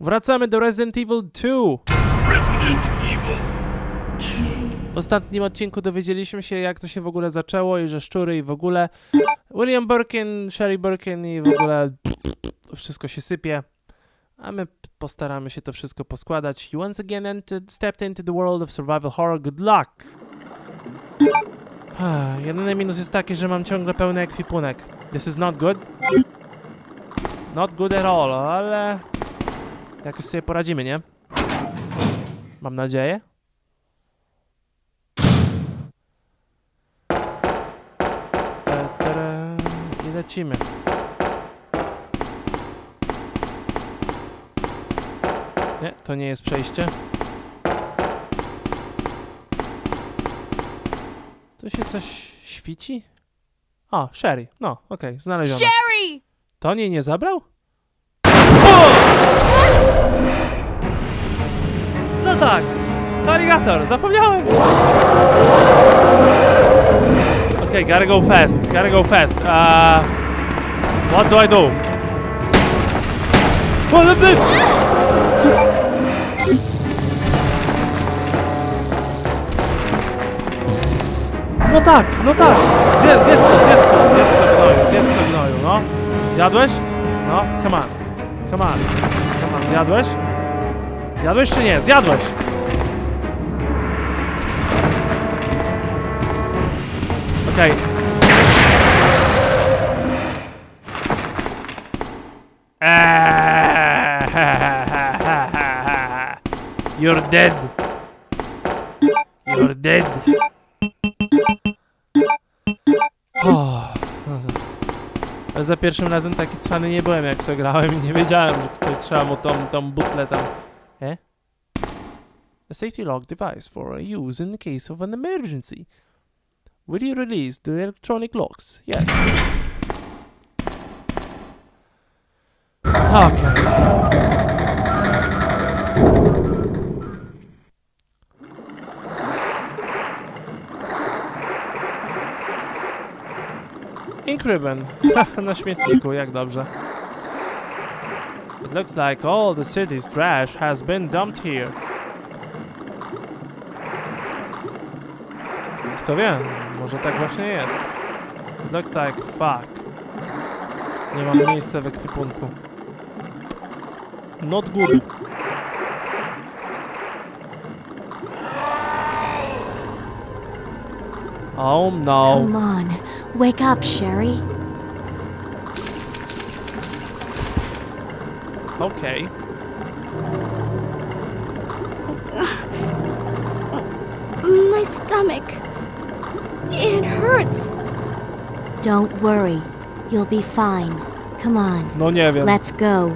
Wracamy do Resident Evil 2. Resident Evil. W ostatnim odcinku dowiedzieliśmy się, jak to się w ogóle zaczęło i że szczury i w ogóle. William Birkin, Sherry Birkin i w ogóle wszystko się sypie. A my postaramy się to wszystko poskładać. You once again entered, stepped into the world of survival horror. Good luck! Jedyny minus jest taki, że mam ciągle pełny ekwipunek. This is not good. Not good at all, ale jakoś sobie poradzimy, nie? Mam nadzieję. I lecimy. Nie, to nie jest przejście. Tu się coś świci? O, Sherry. No, okej, znaleziono. Sherry! To nie nie zabrał? Tak! To aligator, zapomniałem! Okay, gotta go fast, gotta go fast. Uh, what do I do? The big... No tak, no tak! Zjedz, zjedz to, zjedz to, zjedz to gnoju, zjedz to gnoju, no. Zjadłeś? No, come on. Come on. Come on, zjadłeś? Zjadłeś czy nie? Zjadłeś! Okej. Eee, You're dead. You're dead. Oh, za pierwszym razem taki cwany nie byłem, jak to grałem i nie wiedziałem, że tutaj trzeba mu tą, tą butlę tam... A safety lock device for use in the case of an emergency. Will you release the electronic locks? Yes. Okay. Inkryben. Na śmietniku, jak dobrze. It looks like all the city's trash has been dumped here. Kto wie, może tak właśnie jest. It looks like fuck. Nie mam miejsca w ekwipunku. Not good. Oh no. Come on, wake up, Sherry. Okay. My stomach. It hurts. Don't worry, you'll be fine. Come on, No nie wiem. let's go.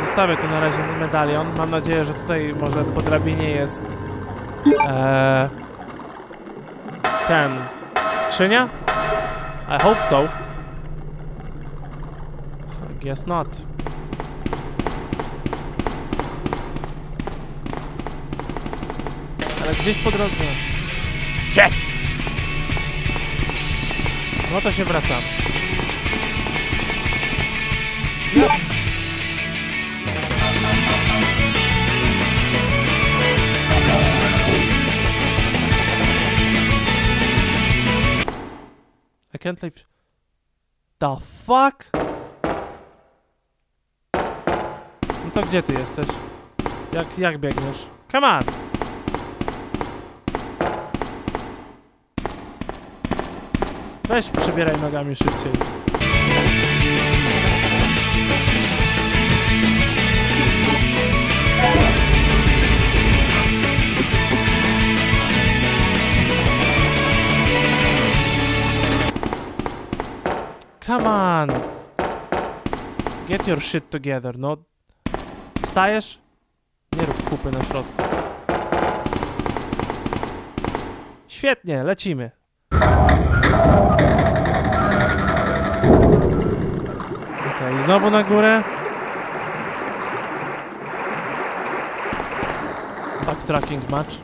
Zostawię tu na razie medalion. Mam nadzieję, że tutaj może po drabinie jest e, ten skrzynia. I hope so. I guess not. Gdzieś po drodze. Shit! No to się wracam. I can't leave. The fuck? No to gdzie ty jesteś? Jak, jak biegniesz? Come on! Weź przebieraj nogami szybciej. Come on! Get your shit together, no. Wstajesz? Nie rób kupy na środku. Świetnie, lecimy. Okej, znowu na górę. Backtracking match.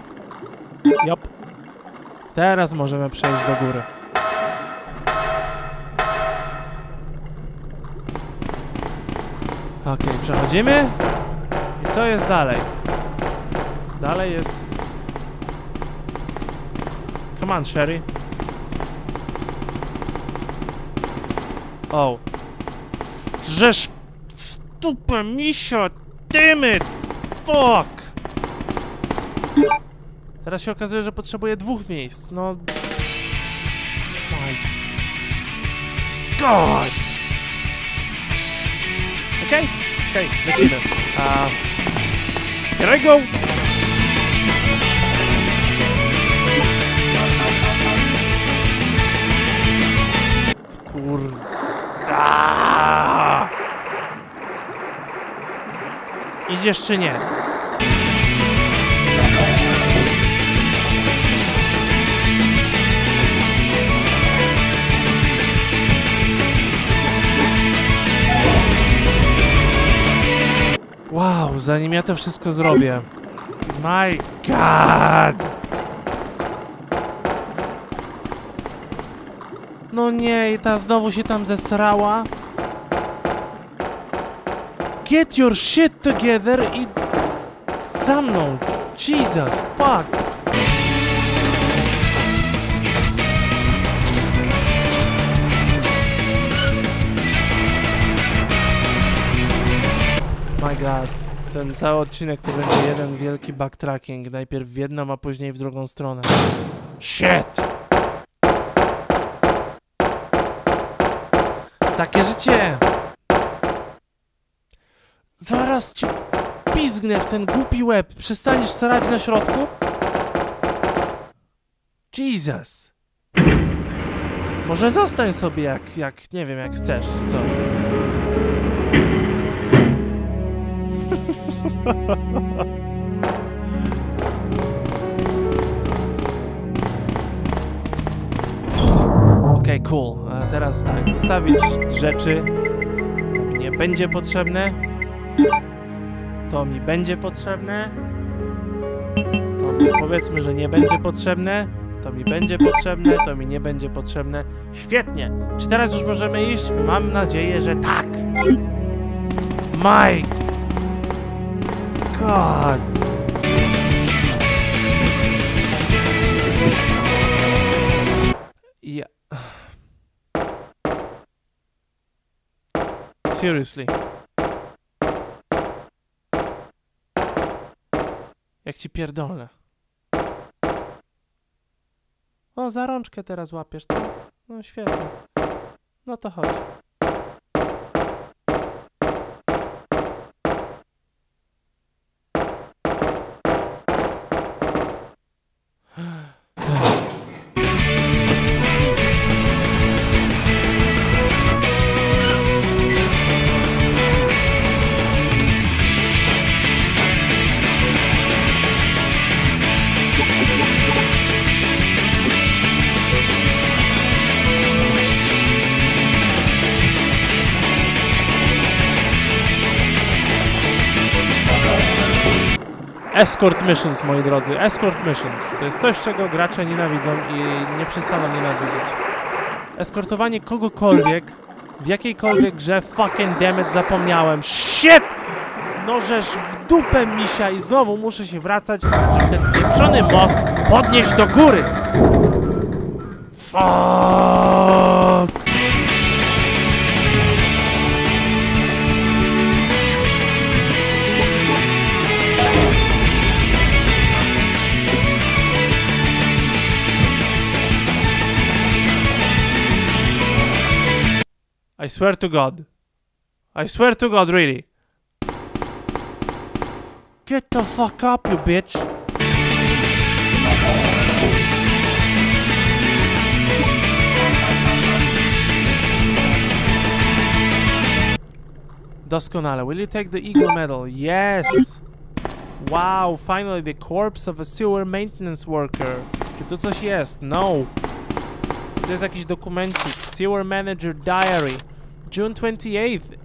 Jop. Teraz możemy przejść do góry. Okej, przechodzimy. I co jest dalej? Dalej jest... Come on, Sherry. O. Żeż dupę misio, dammit! Fuck! Teraz się okazuje, że potrzebuję dwóch miejsc, no... My God! Okej, okej, lecimy. Uh, here I go! Idziesz czy nie? Wow, zanim ja to wszystko zrobię. My God! No nie, i ta znowu się tam zesrała. Get your shit together i... Za mną! Jesus, fuck! My god. Ten cały odcinek to będzie jeden wielki backtracking. Najpierw w jedną, a później w drugą stronę. Shit! Takie życie! Zaraz ci pizgnę w ten głupi łeb. Przestaniesz starać na środku? Jesus! Może zostań sobie jak, jak, nie wiem, jak chcesz, czy coś. Okej, cool. A teraz tak, zostawić rzeczy. Nie będzie potrzebne. To mi będzie potrzebne. To mi powiedzmy, że nie będzie potrzebne. To mi będzie potrzebne, to mi nie będzie potrzebne. Świetnie! Czy teraz już możemy iść? Mam nadzieję, że tak! My God! Ja... Seriously. Jak ci pierdolę. O, za rączkę teraz łapiesz, tak? No świetnie. No to chodź. Escort missions, moi drodzy. Escort missions. To jest coś, czego gracze nienawidzą i nie przestaną nienawidzieć. Eskortowanie kogokolwiek w jakiejkolwiek grze fucking dammit zapomniałem. Shit! No żeż w dupę misia i znowu muszę się wracać, żeby ten pieprzony most podnieść do góry. Fuck! I swear to God. I swear to God, really. Get the fuck up, you bitch. Doskonale. Will you take the Eagle Medal? Yes! Wow, finally the corpse of a sewer maintenance worker. Czy tu coś jest? No. To jest jakiś dokumencik. Sewer Manager Diary. June 28th.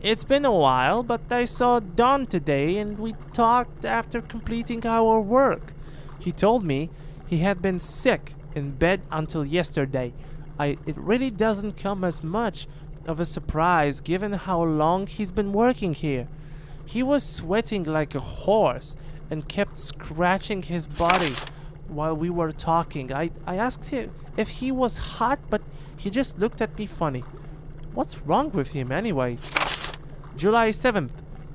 It's been a while, but I saw Don today and we talked after completing our work. He told me he had been sick in bed until yesterday. I it really doesn't come as much of a surprise given how long he's been working here. He was sweating like a horse and kept scratching his body while we were talking. I, I asked him if he was hot, but he just looked at me funny. What's wrong with him anyway? July 7th.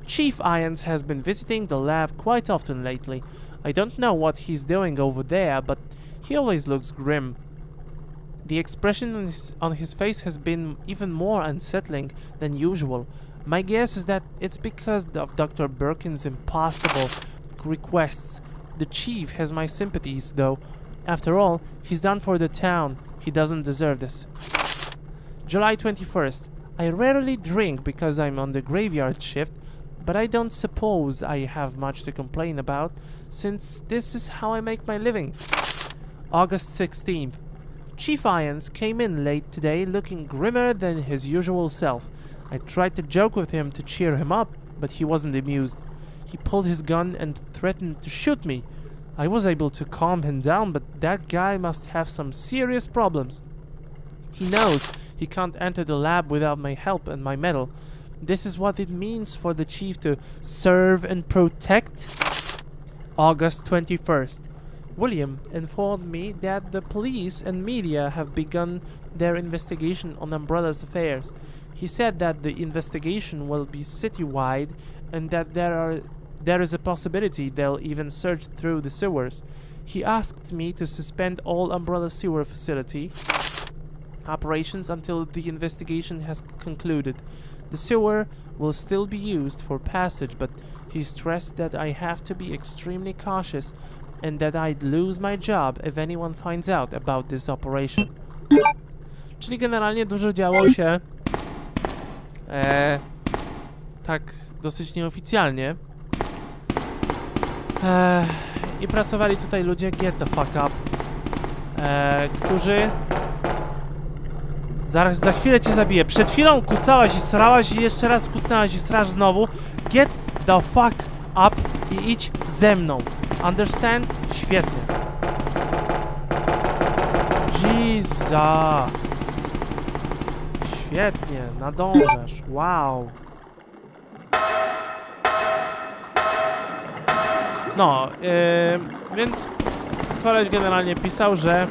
Chief Irons has been visiting the lab quite often lately. I don't know what he's doing over there, but he always looks grim. The expression on his, on his face has been even more unsettling than usual. My guess is that it's because of Dr. Birkin's impossible requests. The chief has my sympathies, though. After all, he's done for the town. He doesn't deserve this. July 21st. I rarely drink because I'm on the graveyard shift, but I don't suppose I have much to complain about, since this is how I make my living. August 16th. Chief Irons came in late today looking grimmer than his usual self. I tried to joke with him to cheer him up, but he wasn't amused. He pulled his gun and threatened to shoot me. I was able to calm him down, but that guy must have some serious problems. He knows he can't enter the lab without my help and my medal. This is what it means for the chief to serve and protect. August 21st. William informed me that the police and media have begun their investigation on Umbrella's affairs. He said that the investigation will be citywide and that there are there is a possibility they'll even search through the sewers. He asked me to suspend all Umbrella sewer facility operations until the investigation has concluded. The sewer will still be used for passage, but he stressed that I have to be extremely cautious and that I'd lose my job if anyone finds out about this operation. Czyli generalnie dużo działo się e, tak dosyć nieoficjalnie. E, I pracowali tutaj ludzie get the fuck up, e, którzy Zaraz, za chwilę cię zabiję. Przed chwilą kucałaś i srałaś i jeszcze raz kucnęłaś i srasz znowu. Get the fuck up i idź ze mną. Understand? Świetnie. Jesus. Świetnie, nadążasz. Wow. No, yy, więc koleś generalnie pisał, że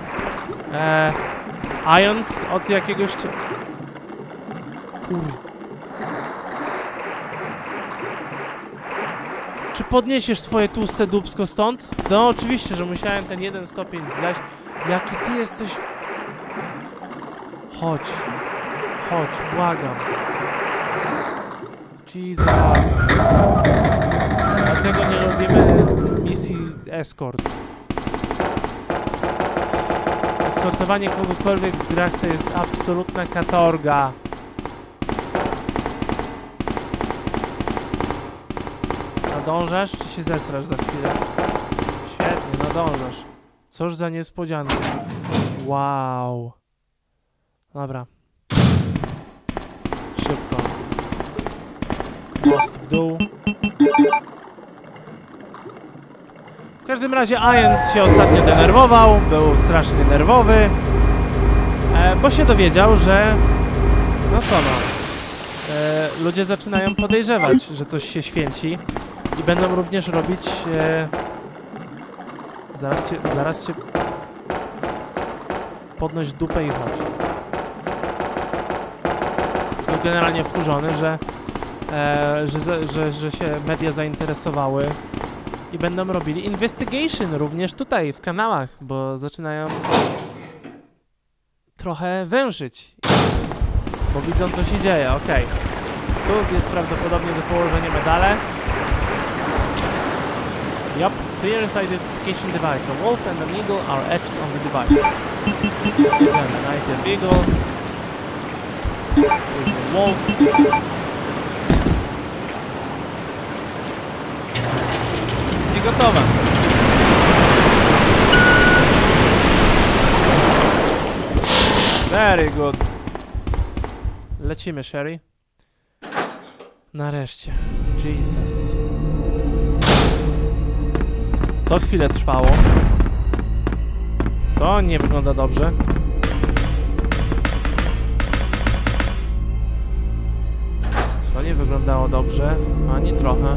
e, Ions od jakiegoś... Kur... Czy podniesiesz swoje tłuste dubsko stąd? No oczywiście, że musiałem ten jeden stopień wleźć. Jaki ty jesteś... Chodź. Chodź, błagam. Jesus. Dlatego nie robimy misji escort. Eskortowanie kogokolwiek w grach to jest absolutna katorga. Nadążasz, czy się zesrasz za chwilę? Świetnie, nadążasz. Cóż za niespodzianka. Wow. Dobra. Szybko. Most w dół. W każdym razie Ians się ostatnio denerwował, był strasznie nerwowy, e, bo się dowiedział, że no co no, e, ludzie zaczynają podejrzewać, że coś się święci i będą również robić e, zaraz cię, zaraz cię podnoś dupę i chodź. Był generalnie wkurzony, że, e, że, że, że się media zainteresowały i będą robili investigation również tutaj w kanałach, bo zaczynają trochę wężyć, bo widzą co się dzieje, okej. Tu jest prawdopodobnie do położenia medale. Yup, clears identification device. A wolf and an eagle are etched on the device. Then an eagle. Here's the wolf. Gotowe. Very good. Lecimy, Sherry. Nareszcie. Jesus. To chwilę trwało. To nie wygląda dobrze. nie wyglądało dobrze, ani trochę.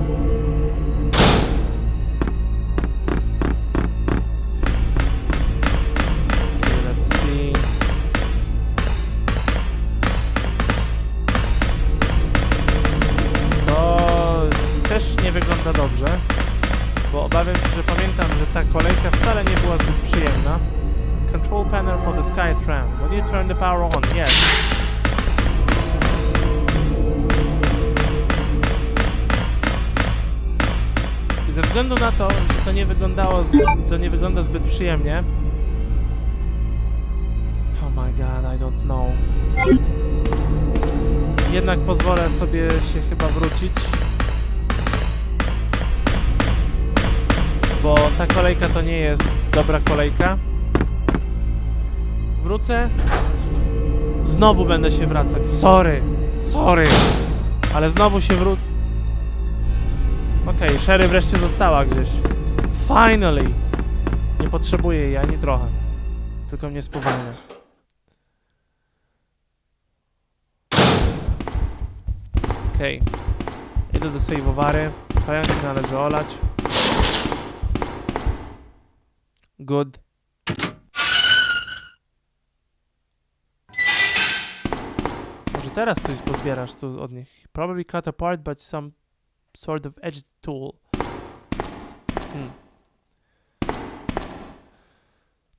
Skytram. When you turn the power on, yes. I ze względu na to, że to nie wyglądało zbyt, to nie wygląda zbyt przyjemnie. Oh my god, I don't know. Jednak pozwolę sobie się chyba wrócić. Bo ta kolejka to nie jest dobra kolejka. Wrócę. Znowu będę się wracać. Sorry. Sorry. Ale znowu się wró... Okej, Sherry wreszcie została gdzieś. Finally! Nie potrzebuję jej ani trochę. Tylko mnie spowalnia. Okej. Idę do save'owary. Pająki należy olać. Good. Teraz coś pozbierasz tu od nich. Probably cut apart by some sort of edge tool. Hmm.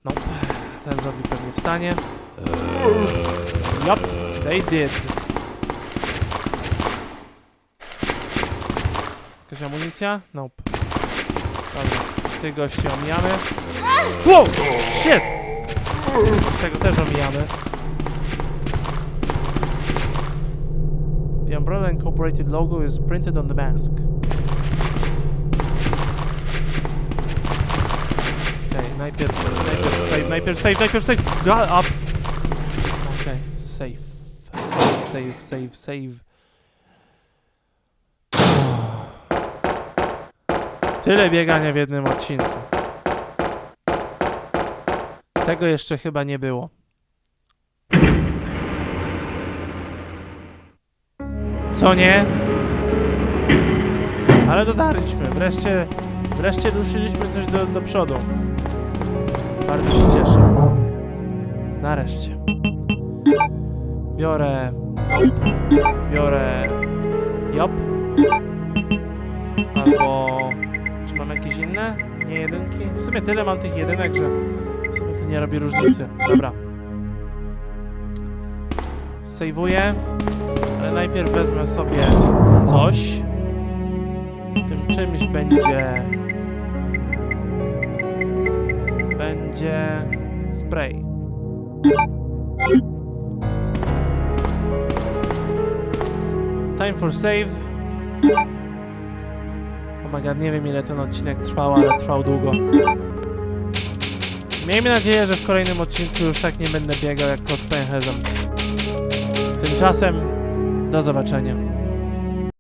Nope. Ten zombie pewnie wstanie. Yup, they did. Jakaś amunicja? Nope. Dobra, tych gości omijamy. Wow! Shit! Tego też omijamy. Umbrella Incorporated logo is printed on the mask. Okej, najpierw, najpierw save, najpierw save, najpierw save! God up! Okej, save. Save, save, save, save. Tyle biegania w jednym odcinku. Tego jeszcze chyba nie było. Co nie? Ale dotarliśmy. Wreszcie, wreszcie ruszyliśmy coś do, do przodu. Bardzo się cieszę. Nareszcie. Biorę... Biorę... Jop. Albo... Czy mam jakieś inne? Nie jedynki? W sumie tyle mam tych jedynek, że w sumie to nie robi różnicy. Dobra. Sejwuję, ale najpierw wezmę sobie coś. Tym czymś będzie... Będzie... spray. Time for save. Oh my god, nie wiem ile ten odcinek trwał, ale trwał długo. Miejmy nadzieję, że w kolejnym odcinku już tak nie będę biegał jak kot z pęcherzem. Tymczasem do zobaczenia.